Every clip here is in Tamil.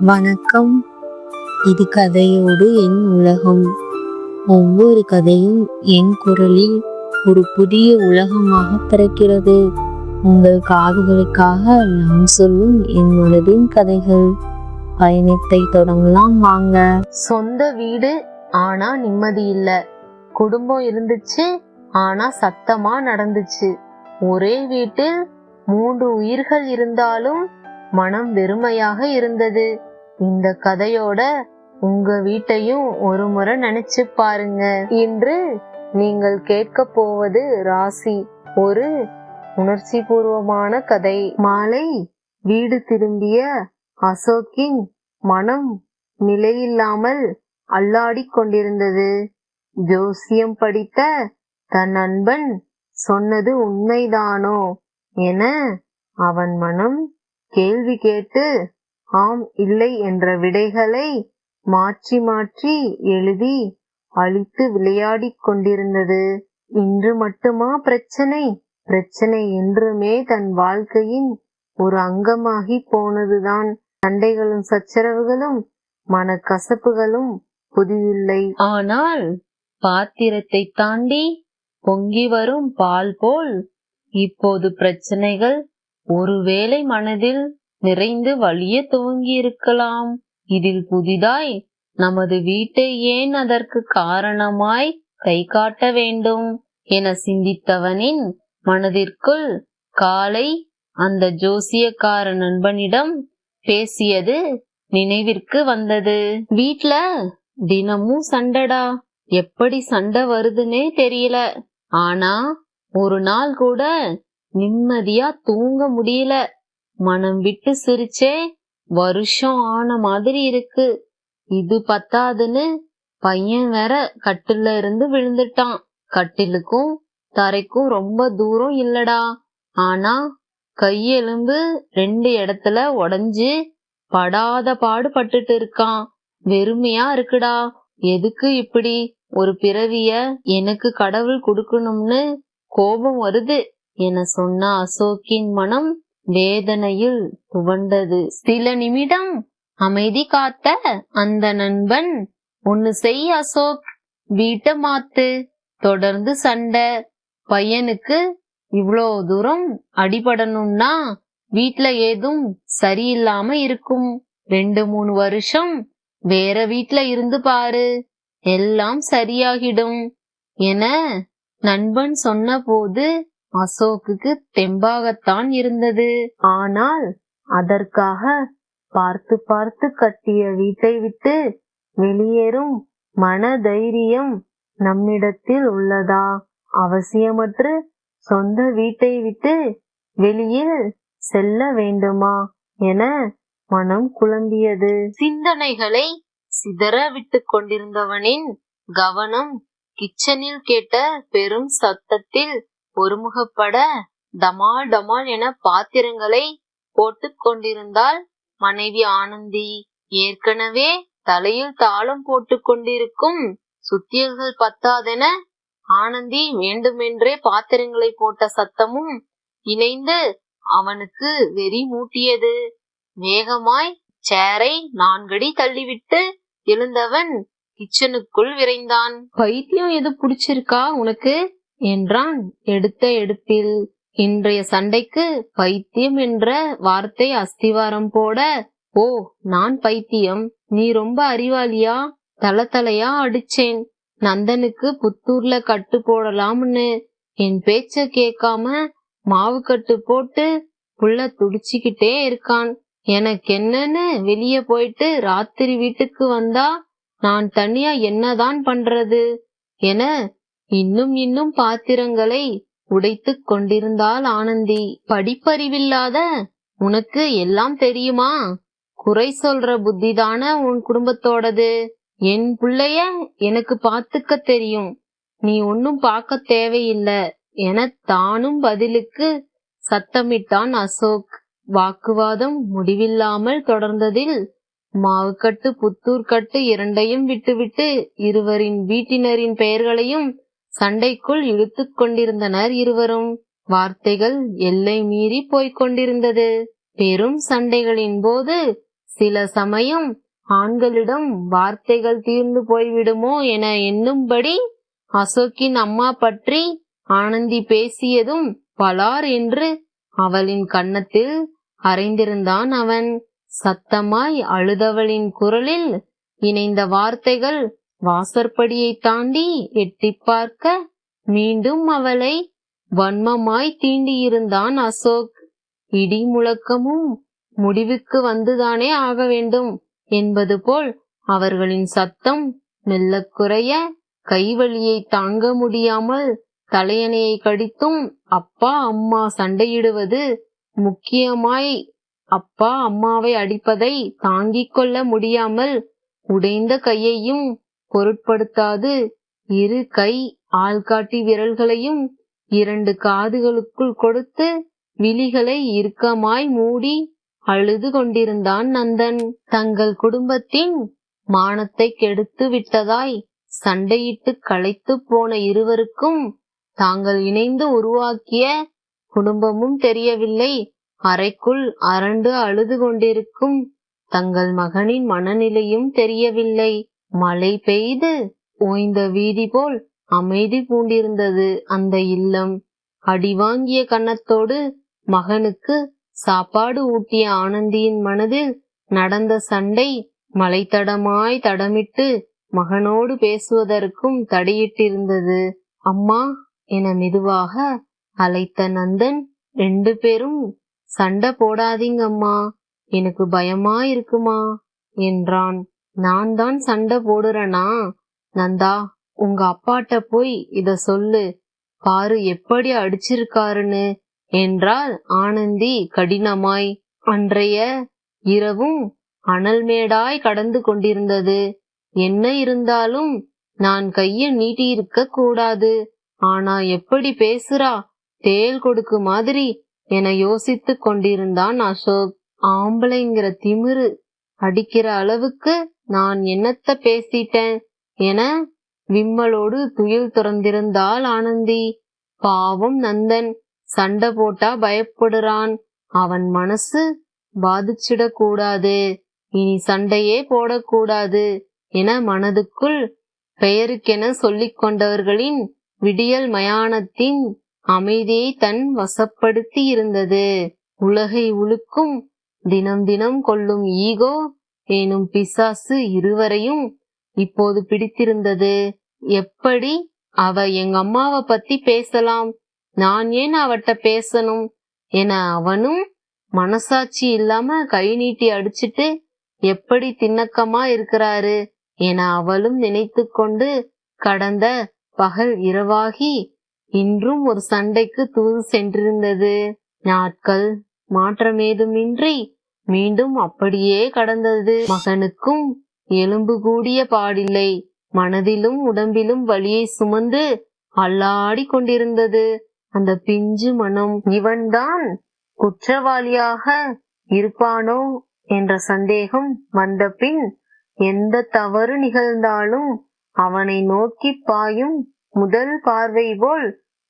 வணக்கம். இது கதையோடு என் உலகம். ஒவ்வொரு கதையும் என் குரலில் ஒரு புதிய உலகமாக பிறக்கிறது. உங்கள் காதுகளுக்காக நான் சொல்லும் என் மனதின் கதைகள். பயணத்தை தொடங்கலாம் வாங்க. சொந்த வீடு ஆனா நிம்மதி இல்ல. குடும்பம் இருந்துச்சு ஆனா சத்தமா நடந்துச்சு. ஒரே வீட்டில் மூன்று உயிர்கள் இருந்தாலும் மனம் வெறுமையாக இருந்தது. இந்த கதையோட உங்க வீட்டையும் ஒரு முறை நினைச்சு பாருங்க. இன்று நீங்கள் கேட்க போவது ராசி. ஒரு உணர்ச்சி பூர்வமான கதை. மாலை வீடு திரும்பிய அசோக்கின் மனம் நிலையில்லாமல் அல்லாடிக் கொண்டிருந்தது. ஜோசியம் படித்த தன் நண்பன் சொன்னது உண்மைதானோ என அவன் மனம் கேள்வி கேட்டு ஆம் இல்லை என்ற விடைகளை மாற்றி மாற்றி எழுதி அழித்து விளையாடிக் கொண்டிருந்தது. இன்று மட்டுமா பிரச்சனை? பிரச்சனை என்றுமே தன் வாழ்க்கையின் ஒரு அங்கமாகி போனதுதான். சண்டைகளும் சச்சரவுகளும் மனக்கசப்புகளும் புதிதில்லை. ஆனால் பாத்திரத்தை தாண்டி பொங்கி வரும் பால் போல் இப்போது பிரச்சனைகள் ஒருவேளை மனதில் நிறைந்து வலிய துவங்கி இருக்கலாம் இதில் புதிதாய் நமது வீட்டை ஏன் அதற்கு காரணமாய் கை காட்ட வேண்டும் என சிந்தித்தவனின் மனதிற்குள் காலை அந்த ஜோசியக்கார நண்பனிடம் பேசியது நினைவிற்கு வந்தது. வீட்ல தினமும் சண்டடா. எப்படி சண்டை வருதுன்னே தெரியல. ஆனா ஒரு நாள் கூட நிம்மதியா தூங்க முடியல. மனம் விட்டு சிரிச்சே வருஷம் ஆன மாதிரி இருக்கு. இது பத்தாதுன்னு பையன் வேற கட்டில இருந்து விழுந்துட்டான். கட்டிலுக்கும் தரைக்கும் ரொம்ப தூரம் இல்லடா. ஆனா கையெலும்பு ரெண்டு இடத்துல உடைஞ்சு படாத பாடு பட்டுட்டு இருக்கான். வெறுமையா இருக்குடா. எதுக்கு இப்படி? ஒரு பிறவிய எனக்கு கடவுள் கொடுக்கணும்னு கோபம் வருது. என சொன்ன அசோக்கின் மனம் வேதனையில் துவண்டது. சில நிமிடம் அமைதி காத்த அந்த நண்பன் ஒன்னு செய் அசோக் வீட்டை மாத்து. தொடர்ந்து சண்டை. பையனுக்கு இவ்வளோ தூரம் அடிபடணும்னா வீட்ல ஏதும் சரியில்லாம இருக்கும். ரெண்டு மூணு வருஷம் வேற வீட்ல இருந்து பாரு. எல்லாம் சரியாகிடும் என நண்பன் சொன்னபோது அசோக்குக்கு தெம்பாகத்தான் இருந்தது. ஆனால் அதற்காக பார்த்து பார்த்து கட்டிய வீட்டை விட்டு வெளியேறும் மன தைரியம் நம்மிடத்தில் உள்ளதா? அவசியமற்று சொந்த வீட்டை விட்டு வெளியில் செல்ல வேண்டுமா என மனம் குழம்பியது. சிந்தனைகளை சிதற விட்டு கொண்டிருந்தவனின் கவனம் கிச்சனில் கேட்ட பெரும் சத்தத்தில் ஒருமுகப்பட டமால் டமால் என பாத்திரங்களை போட்டுக் கொண்டிருந்தாள் மனைவி ஆனந்தி. ஏற்கனவே தலையில் தாளம் போட்டுக் கொண்டிருக்கும் சுத்தியல்கள் பத்தாதென ஆனந்தி வேண்டுமென்றே பாத்திரங்களை போட்ட சத்தமும் இணைந்து அவனுக்கு வெறி மூட்டியது. வேகமாய் சேரை நான்கடி தள்ளிவிட்டு எழுந்தவன் கிச்சனுக்குள் விரைந்தான். பைத்தியம் எது புடிச்சிருக்கா உனக்கு? என்றான். எடுத்த எடுப்பில் இன்றைய சண்டைக்கு பைத்தியம் என்ற வார்த்தை அஸ்திவாரம் போட ஓ நான் பைத்தியம். நீ ரொம்ப அறிவாளியா? தல தலையா அடிச்சேன். நந்தனுக்கு புத்தூர்ல கட்டு போடலாம்னு. என் பேச்ச கேட்காம மாவு கட்டு போட்டு புள்ள துடிச்சுக்கிட்டே இருக்கான். எனக்கு என்னன்னு வெளிய போயிட்டு ராத்திரி வீட்டுக்கு வந்தா நான் தனியா என்னதான் பண்றது? என இன்னும் இன்னும் பாத்திரங்களை உடைத்துக் கொண்டிருந்தாள் ஆனந்தி படிப்பறிவில்லாத உனக்கு எல்லாம் தெரியுமா? குறை சொல்ற புத்திதான உன் குடும்பத்தோடது. என் புள்ளைய எனக்கு பாத்துக்க தெரியும். நீ ஒன்னும் பார்க்க தேவையில்ல. என தானும் பதிலுக்கு சத்தமிட்டான் அசோக். வாக்குவாதம் முடிவில்லாமல் தொடர்ந்ததில் மாவுக்கட்டு புத்தூர்கட்டு இரண்டையும் விட்டுவிட்டு இருவரின் வீட்டினரின் பெயர்களையும் சண்டைக்குள் இழுத்துக் கொண்டிருந்தனர் இருவரும். வார்த்தைகள் எல்லை மீறி போய்க் கொண்டிருந்தது. பெரும் சண்டைகளின் போது சில சமயம் ஆண்களிடம் வார்த்தைகள் தீர்ந்து போய்விடுமோ என எண்ணும்படி அசோக்கின் அம்மா பற்றி ஆனந்தி பேசியதும் பலார் என்று அவளின் கன்னத்தில் அறைந்திருந்தான் அவன். சத்தமாய் அழுதவளின் குரலில் இணைந்த வார்த்தைகள் வாசற்படியை தாண்டி எட்டிப் பார்க்க மீண்டும் அவளை வன்மமாய் தீண்டியிருந்தான் அசோக். இடி முழக்கமும் முடிவுக்கு வந்துதானே ஆக வேண்டும் என்பது போல் அவர்களின் சத்தம் மெல்ல குறைய கைவலியை தாங்க முடியாமல் தலையணையை கடித்தும் அப்பா அம்மா சண்டையிடுவது முக்கியமாய் அப்பா அம்மாவை அடிப்பதை தாங்கிக் கொள்ள முடியாமல் உடைந்த கையையும் பொருட்படுத்தாது. இரு கை ஆள்காட்டி விரல்களையும் இரண்டு காதுகளுக்குள் கொடுத்து விழிகளை இறுக்கமாய் மூடி அழுது கொண்டிருந்தான் நந்தன். தங்கள் குடும்பத்தின் மானத்தை கெடுத்து விட்டதாய் சண்டையிட்டு களைத்து போன இருவருக்கும் தாங்கள் இணைந்து உருவாக்கிய குடும்பமும் தெரியவில்லை. அறைக்குள் அரண்டு அழுது கொண்டிருக்கும் தங்கள் மகனின் மனநிலையும் தெரியவில்லை. மழை பெய்து ஓய்ந்த வீதி போல் அமைதி பூண்டிருந்தது அந்த இல்லம். அடிவாங்கிய கன்னத்தோடு மகனுக்கு சாப்பாடு ஊட்டிய ஆனந்தியின் மனதில் நடந்த சண்டை மலைத்தடமாய் தடமிட்டு மகனோடு பேசுவதற்கும் தடையிட்டிருந்தது. அம்மா என மெதுவாக அழைத்த நந்தன் ரெண்டு பேரும் சண்டை போடாதீங்க அம்மா எனக்கு பயமா இருக்குமா என்றான். நான் தான் சண்டை போடுறேனா? நந்தா உங்க அப்பாட்ட போய் இத சொல்லு. பாரு எப்படி அடிச்சிருக்காருன்னு. என்றால் ஆனந்தி கடினமாய். அன்றைய இரவும் அனல்மேடாய் கடந்து கொண்டிருந்தது. என்ன இருந்தாலும் நான் கைய நீட்டியிருக்க கூடாது. ஆனா எப்படி பேசுறா? தேள் கொடுக்கு மாதிரி என யோசித்துக் கொண்டிருந்தான் அசோக். ஆம்பளைங்கிற திமிரு. அடிக்கிற அளவுக்கு நான் என்னத்த பேசிட்டேன் என விம்மலோடு துயில் துறந்திருந்தாள் ஆனந்தி. பாவம் நந்தன் சண்டை போட்டா பயப்படுறான். அவன் மனசு பாதிச்சிடக்கூடாது இனி சண்டையே போடக்கூடாது என மனதுக்குள் பெயருக்கென சொல்லிக் கொண்டவர்களின் விடியல் மயானத்தின் அமைதியை தன் வசப்படுத்தி இருந்தது. உலகை உழுக்கும் தினம் தினம் கொள்ளும் ஈகோ எனும் பிசாசு இருவரையும் இப்போது பிடித்திருந்தது. எப்படி? அவ எங்க அம்மாவை பத்தி பேசலாம். நான் ஏன் அவட்ட பேசணும்? என அவனும் மனசாட்சி இல்லாம கை நீட்டி அடிச்சிட்டு எப்படி திண்ணக்கமா இருக்கிறாரு? என அவளும் நினைத்து கொண்டு கடந்த பகல் இரவாகி இன்றும் ஒரு சண்டைக்கு தூது சென்றிருந்தது. நாட்கள் மாற்றமேதுமின்றி மீண்டும் அப்படியே கடந்தது. மகனுக்கும் எலும்பு கூடிய பாடில்லை. மனதிலும் உடம்பிலும் வலியை சுமந்து அல்லாடி கொண்டிருந்தது. அந்த பிஞ்சு மனம் இவன்தான் குற்றவாளியாக இருப்பானோ என்ற சந்தேகம் வந்த பின் எந்த தவறு நிகழ்ந்தாலும் அவனை நோக்கி பாயும் முதல் பார்வை போல்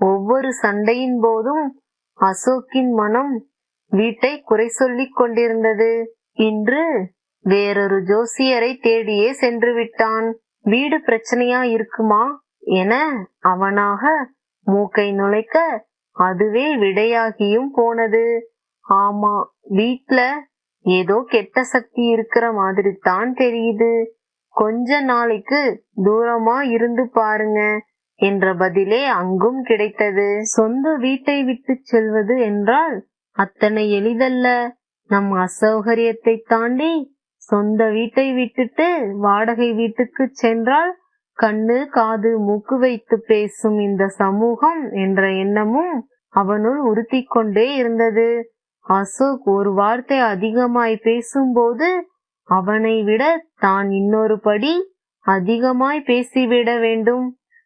ஒவ்வொரு சண்டையின் போதும் அசோக்கின் மனம் வீட்டை குறை சொல்லிக் கொண்டிருந்தது. இன்று வேறொரு ஜோசியரை தேடியே சென்று விட்டான். வீடு பிரச்சனையா இருக்குமா என அவனாக மூக்கை நுழைக்க அதுவே விடையாகியும் போனது. ஆமா வீட்ல ஏதோ கெட்ட சக்தி இருக்கிற மாதிரி தான் தெரியுது. கொஞ்ச நாளைக்கு தூரமா இருந்து பாருங்க என்ற பதிலே அங்கும் கிடைத்தது. சொந்த வீட்டை விட்டு செல்வது என்றால் அத்தனை எளிதல்ல. நம் அசௌகரியத்தை தாண்டி சொந்த வீட்டை விட்டுட்டு வாடகை வீட்டுக்கு சென்றால் கண்ணு காது மூக்கு வைத்து பேசும் இந்த சமூகம் என்ற எண்ணமும் அவனுள் உறுத்தி கொண்டே இருந்தது. அசோக் ஒரு வார்த்தை அதிகமாய் பேசும்போது அவனை விட தான் இன்னொரு படி அதிகமாய் பேசிவிட வேண்டும்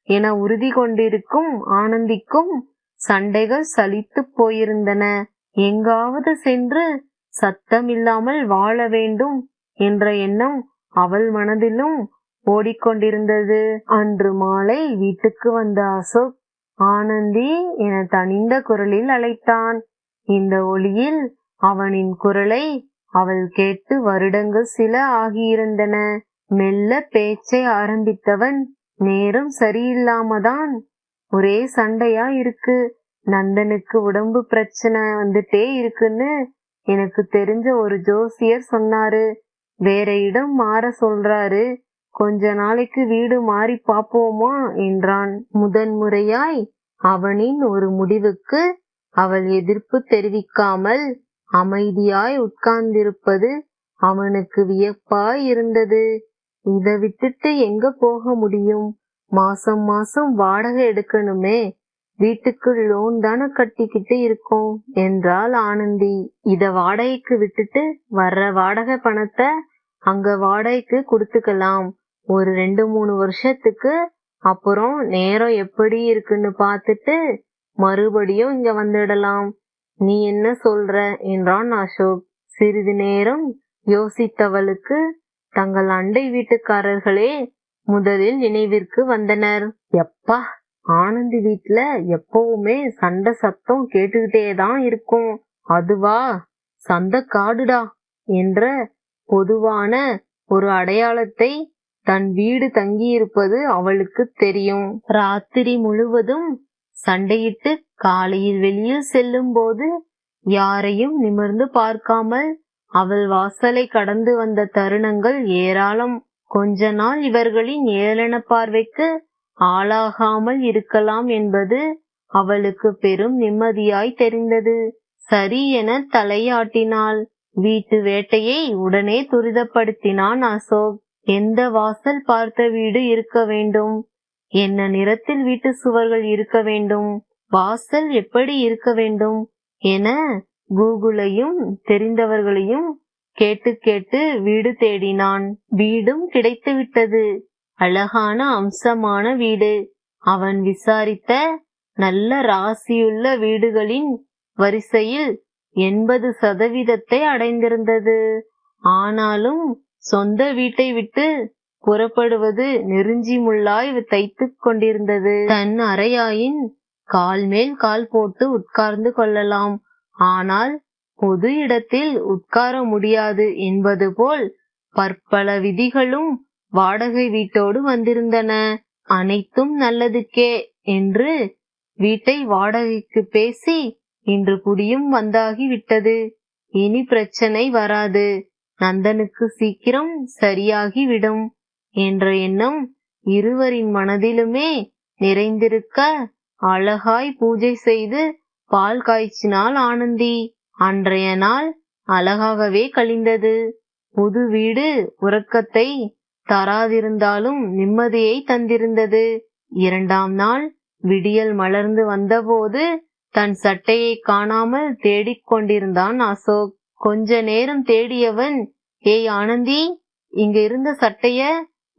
என உறுதி கொண்டிருக்கும் ஆனந்திக்கும் சண்டைகள் சலித்து போயிருந்தன. எங்காவது சென்று சத்தமில்லாமல் வாழ வேண்டும் என்ற எண்ணம் அவள் மனதிலும் ஓடிக்கொண்டிருந்தது. அன்று மாலை வீட்டுக்கு வந்த அசோக் ஆனந்தி என தனிந்த குரலில் அழைத்தான். இந்த ஒளியில் அவனின் குரலை அவள் கேட்டு வருடங்கள் சில ஆகியிருந்தன. மெல்ல பேச்சை ஆரம்பித்தவன் நேரம் சரியில்லாமதான் ஒரே சண்டையா இருக்கு. நந்தனுக்கு உடம்பு பிரச்சனை வந்துட்டே இருக்குன்னு எனக்கு தெரிஞ்ச ஒரு ஜோசியர் சொன்னாரு. வேற இடம் மாற சொல்றாரு. கொஞ்ச நாளைக்கு வீடு மாறி பாப்போமா என்றான். முதன்முறையாய் அவனின் ஒரு முடிவுக்கு அவள் எதிர்ப்பு தெரிவிக்காமல் அமைதியாய் உட்கார்ந்திருப்பது அவனுக்கு வியப்பாய் இருந்தது. இத விட்டுட்டு எங்க போக முடியும்? மாசம் மாசம் வாடகை எடுக்கணுமே. வீட்டுக்கு லோன் தானே கட்டிக்கிட்டு இருக்கோம் என்றாள் ஆனந்தி. இத வாடகைக்கு விட்டுட்டு வர்ற வாடகை பணத்தை அங்க வாடகைக்கு கொடுத்துக்கலாம். ஒரு ரெண்டு மூணு வருஷத்துக்கு அப்புறம் நேரம் எப்படி இருக்குன்னு பார்த்துட்டு மறுபடியும் இங்க வந்துடலாம். நீ என்ன சொல்ற? என்றான் அசோக். சிறிது நேரம் யோசித்தவளுக்கு தங்கள் அண்டை வீட்டுக்காரர்களே முதலில் நினைவிற்கு வந்தனர். எப்பா ஆனந்தி வீட்ல எப்பவுமே சண்டை சத்தம் கேட்டுக்கிட்டே தான் இருக்கும். அதுவா? சந்த காடுடா என்ற பொதுவான ஒரு அடையாளத்தை தன் வீடு தங்கியிருப்பது அவளுக்கு தெரியும். ராத்திரி முழுவதும் சண்டையிட்டு காலையில் வெளியில் செல்லும் போது யாரையும் நிமிர்ந்து பார்க்காமல் அவள் வாசலை கடந்து வந்த தருணங்கள் ஏராளம். கொஞ்ச நாள் இவர்களின் ஏளன பார்வைக்கு ஆளாகாமல் இருக்கலாம் என்பது அவளுக்கு பெரும் நிம்மதியாய் தெரிந்தது. சரி என தலையாட்டினாள். வீட்டு வேட்டையை உடனே துரிதப்படுத்தினான் அசோக். எந்த வாசல் பார்த்த வீடு இருக்க வேண்டும்? என்ன நிறத்தில் வீட்டு சுவர்கள் இருக்க வேண்டும்? வாசல் எப்படி இருக்க வேண்டும்? என கூகுளையும் தெரிந்தவர்களையும் கேட்டு கேட்டு வீடு தேடினான். வீடும் கிடைத்து விட்டது அழகான அம்சமான வீடு. அவன் விசாரித்த நல்ல ராசியுள்ள வீடுகளின் வரிசையில் எண்பது சதவீதத்தை அடைந்திருந்தது. ஆனாலும் சொந்த வீட்டை விட்டு புறப்படுவது நெருஞ்சி முள்ளாய் தைத்துக் கொண்டிருந்தது. தன் அறையாயின் கால் மேல் கால் போட்டு உட்கார்ந்து கொள்ளலாம். ஆனால் பொது இடத்தில் உட்கார முடியாது என்பது போல் பற்பல விதிகளும் வாடகை வீட்டோடு வந்திருந்தன. அனைத்தும் நல்லதுக்கே என்று வீட்டை வாடகைக்கு பேசி இன்று குடியும் வந்தாகி விட்டது. இனி பிரச்சனை வராது. நந்தனுக்கு சீக்கிரம் சரியாகி விடும் என்ற எண்ணம் இருவரின் மனதிலுமே நிறைந்திருக்க அழகாய் பூஜை செய்து பால் காய்ச்சினால் ஆனந்தி. அன்றைய நாள் அழகாகவே கழிந்தது. புது வீடு உறக்கத்தை தராதிருந்தாலும் நிம்மதியை தந்திருந்தது. இரண்டாம் நாள் விடியல் மலர்ந்து வந்தபோது தன் சட்டையை காணாமல் தேடிக் கொண்டிருந்தான் அசோக். கொஞ்ச நேரம் தேடியவன் ஏய் ஆனந்தி இங்க இருந்த சட்டைய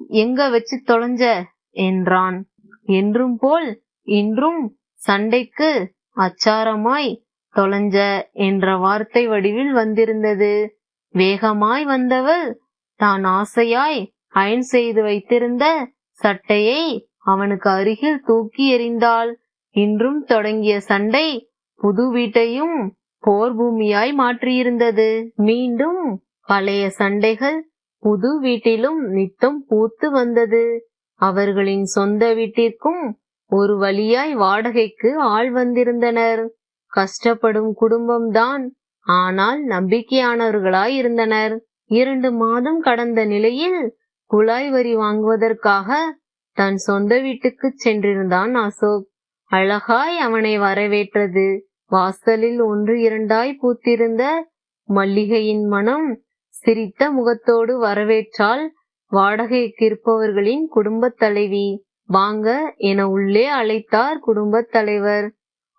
எங்க வச்சு தொலைஞ்ச? என்றான். என்றும் போல் இன்றும் சண்டைக்கு அச்சாரமாய் தொலைஞ்ச என்ற வார்த்தை வடிவில் வந்திருந்தது. வேகமாய் வந்தவள் தான் ஆசையாய் அயன் செய்து வைத்திருந்த சட்டையை அவனுக்கு அருகில் தூக்கி எறிந்தாள். இன்றும் தொடங்கிய சண்டை புது வீட்டையும் போர் பூமியாய் மாற்றியிருந்தது. மீண்டும் பழைய சண்டைகள் புது வீட்டிலும் நித்தம் பூத்து வந்தது. அவர்களின் சொந்த வீட்டிற்கும் ஒரு வழியாய் வாடகைக்கு ஆள் வந்திருந்தனர். கஷ்டப்படும் குடும்பம்தான் ஆனால் நம்பிக்கையானவர்களாய் இருந்தனர் இரண்டு மாதம் கடந்த நிலையில் குழாய் வரி வாங்குவதற்காக தன் சொந்த வீட்டுக்கு சென்றிருந்தான் அசோக். அழகாய் அவனை வரவேற்றது. வாசலில் ஒன்று இரண்டாய் பூத்திருந்த மல்லிகையின் மனம் சிரித்த முகத்தோடு வரவேற்றால் வாடகைக்கு இருப்பவர்களின் குடும்பத் தலைவி. வாங்க என உள்ளே அழைத்தார் குடும்பத் தலைவர்.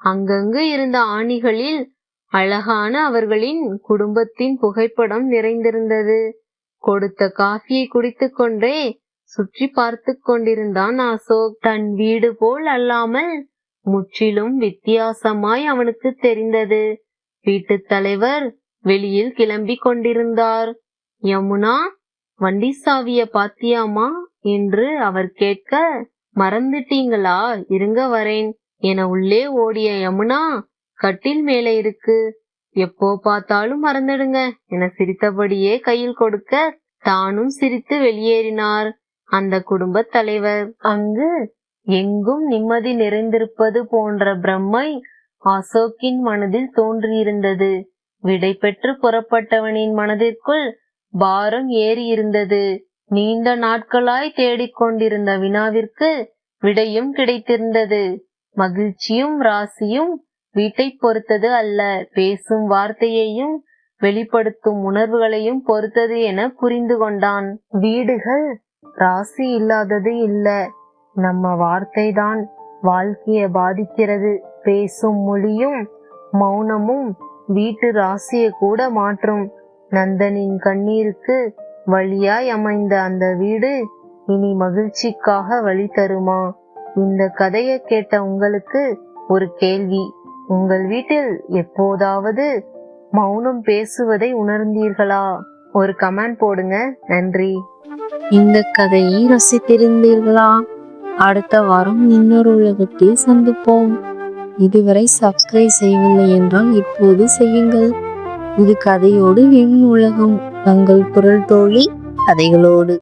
அங்கங்கு இருந்த ஆணிகளில் அழகான அவர்களின் குடும்பத்தின் புகைப்படம் நிறைந்திருந்தது. கொடுத்த காஃபியை குடித்துக் கொண்டே சுற்றி பார்த்து கொண்டிருந்தான் அசோக். தன் வீடு போல் அல்லாமல் முற்றிலும் வித்தியாசமாய் அவனுக்கு தெரிந்தது. வீட்டுத் தலைவர் வெளியில் கிளம்பி கொண்டிருந்தார். யமுனா வண்டி சாவிய பாத்தியாமா என்று அவர் கேட்க மறந்துட்டீங்களா? இருங்க வரேன். என உள்ளே ஓடிய யமுனா கட்டில் மேலே இருக்கு. எப்போ பார்த்தாலும் மறந்துடுங்க. என சிரித்தபடியே கையில் கொடுக்க தானும் சிரித்து வெளியேறினார் அந்த குடும்பத் தலைவர். அங்கு எங்கும் நிம்மதி நிறைந்திருப்பது போன்ற பிரம்மை அசோக்கின் மனதில் தோன்றியிருந்தது. விடை பெற்று புறப்பட்டவனின் மனதிற்குள் பாரம் ஏறி இருந்தது நீண்ட நாட்களாய் தேடிக்கொண்டிருந்த வினாவிற்கு விடையும் கிடைத்திருந்தது. மகிழ்ச்சியும் ராசியும் வீட்டை பொறுத்தது அல்ல. பேசும் வார்த்தையையும் வெளிப்படுத்தும் உணர்வுகளையும் பொறுத்தது என புரிந்து கொண்டான். வீடுகள் ராசி இல்லாதது இல்ல. நம்ம வார்த்தைதான் வாழ்க்கைய பாதிக்கிறது. பேசும் மொழியும் மௌனமும் வீட்டு ராசியை கூட மாற்றும். நந்தனின் கண்ணீருக்கு வழியாய் அமைந்த அந்த வீடு இனி மகிழ்ச்சிக்காக வழி தருமா? இந்த கதையை கேட்ட உங்களுக்கு ஒரு கேள்வி. உங்கள் வீட்டில் எப்போதாவது மௌனம் பேசுவதை உணர்ந்தீர்களா? ஒரு கமெண்ட் போடுங்க. நன்றி. இந்த கதையை ரசித்திருந்தீர்களா? அடுத்த வாரம் இன்னொரு உலகத்தில் சந்திப்போம். இதுவரை சப்ஸ்கிரைப் செய்யவில்லை என்றால் இப்போது செய்யுங்கள். இது கதையோடு என் உலகம். தங்கள் குரல் தோழி கதைகளோடு.